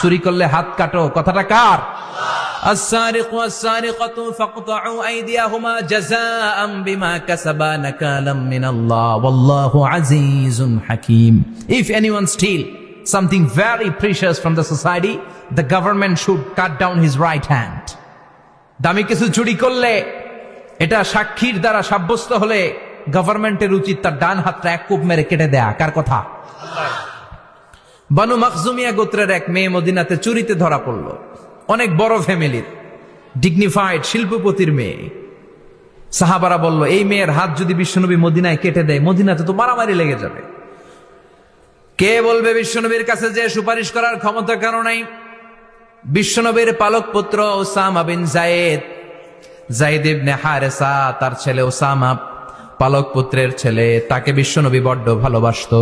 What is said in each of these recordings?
চুরি করলে হাত কাটো কথাটা কার السارق والسارقة فاقطعوا أيديهما جزاء بما كسبا نكالا من الله والله عزيز حكيم If anyone steal something very precious from the society the government should cut down his right hand দামি কিছু চুরি করলে এটা সাক্ষীর দ্বারা সাব্যস্ত হলে গভর্নমেন্টের উচিত তার ডান হাতটা এক কূপ মেরে কেটে দেয়া কার কথা বানু মখজুমিয়া গোত্রের এক মেয়ে মদিনাতে চুরিতে ধরা পড়ল। অনেক বড় ফ্যামিলির ডিগনিফাইড শিল্পপতির মেয়ে। সাহাবারা বলল, এই মেয়ের হাত যদি বিশ্বনবী মদিনায় কেটে দেয়, মদিনাতে তো মারামারি লেগে যাবে। কে বলবে বিশ্বনবীর কাছে যে সুপারিশ করার ক্ষমতা কেন নাই? বিশ্বনবীর পালক পুত্র Osama bin Zayed Zaid ibn তার ছেলে ওসামা পালক পুত্রের ছেলে, তাকে বিশ্বনবী বড্ড ভালোবাসতো।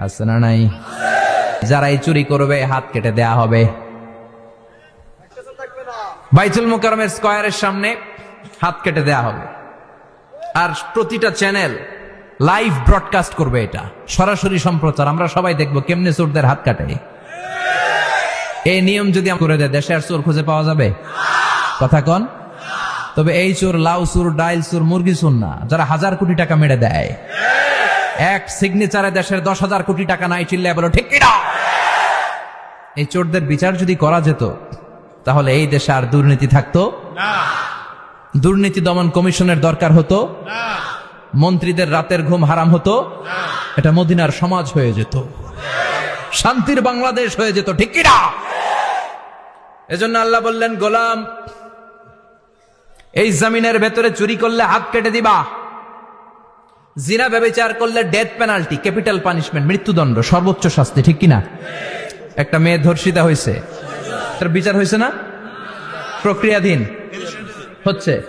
আসানা নাই? যারা এই চুরি করবে, হাত কেটে দেয়া হবে। বাইতুল মোকারমের স্কয়ারের সামনে হাত কেটে দেয়া হবে। আর প্রতিটা চ্যানেল লাইভ ব্রডকাস্ট করবে এটা। সরাসরি সম্প্রচার, আমরা সবাই দেখব কেমনে চোরদের হাত কাটে। এই নিয়ম যদি করে দেয়, দেশে আর চোর খুঁজে পাওয়া যাবে? কথা কন? তবে এই চোর লাউ চোর, ডাইল চোর, মুরগি চোর না, যারা হাজার কোটি টাকা মেরে দেয়। এক সিগনেচারে দেশের দশ হাজার কোটি টাকা নাই চিল্লায় বলো ঠিক কিনা? এই চোরদের বিচার যদি করা যেত তাহলে এই দেশে আর দুর্নীতি থাকতো? দুর্নীতি দমন কমিশনের দরকার হতো? মন্ত্রীদের রাতের ঘুম হারাম হতো? এটা মদিনার সমাজ হয়ে যেত। শান্তির বাংলাদেশ হয়ে যেত ঠিক কিনা? এজন্য আল্লাহ বললেন গোলাম এই জমিনের ভেতরে চুরি করলে হাত কেটে দিবা। জিনা ব্যবচার করলে ডেথ পেনাল্টি ক্যাপিটাল পানিশমেন্ট মৃত্যুদণ্ড, সর্বোচ্চ শাস্তি, ঠিক কিনা? একটা মেয়ে ধর্ষিতা হয়েছে। তার বিচার হয়েছে না? প্রক্রিয়াধীন। হচ্ছে।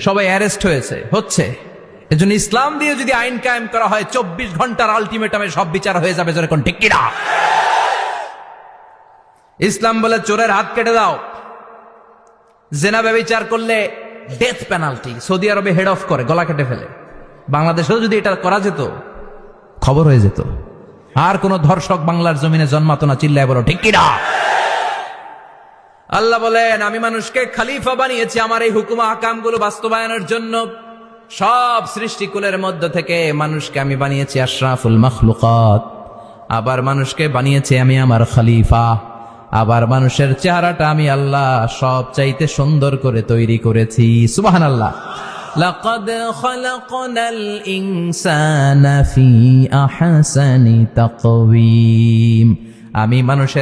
সবাই অ্যারেস্ট হয়েছে। হচ্ছে। এজন্য ইসলাম দিয়ে যদি আইন কায়েম করা হয়, চব্বিশ ঘণ্টার আলটিমেটামে সব বিচার হয়ে যাবে যেরকম ঠিক কিনা? ইসলাম বলে, চোরের হাত কেটে দাও। জেনা ব্যবচার করলে ডেথ পেনাল্টি সৌদি আরবে হেড অফ করে, গলা কেটে ফেলে। বাংলাদেশেও যদি এটা করা যেত, খবর হয়ে যেত। আর কোন ধর্ষক বাংলার জমিনে জন্মাতো না, চিল্লায় বলো, ঠিক কিনা? আল্লাহ বলেন, আমি মানুষকে খালিফা বানিয়েছি, আমার এই হুকুমা আকামগুলো বাস্তবায়নের জন্য। সব সৃষ্টিকুলের মধ্য থেকে মানুষকে আমি বানিয়েছি আশরাফুল মখলুকাত। আবার মানুষকে বানিয়েছি আমি আমার খালিফা। আবার মানুষের চেহারাটা আমি আল্লাহ সব চাইতে সুন্দর করে তৈরি করেছি। সুবাহান আল্লাহ لقد خلقنا الإنسان في أحسن تقويم আমি মানুষের